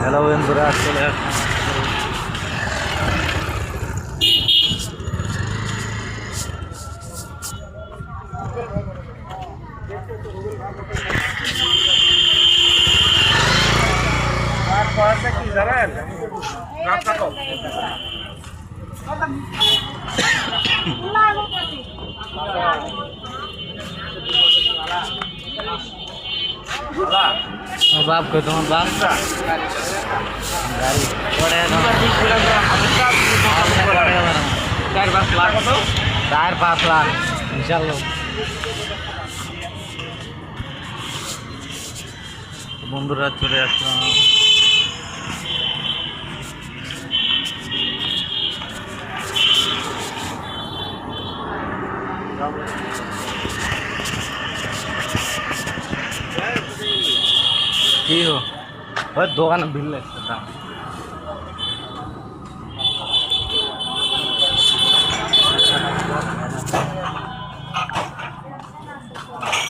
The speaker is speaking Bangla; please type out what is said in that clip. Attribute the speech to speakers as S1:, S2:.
S1: হ্যালো বন্ধুরা চলে আসলাম
S2: কি জানেন রাস্তা তো
S1: আমার বাপ কই তোমার বাপ গাড়ি পড়ে চার পাঁচ লাখ লোক বন্ধুরা চলে আসলাম। কি ওই দোকানে ভিড় লাগছে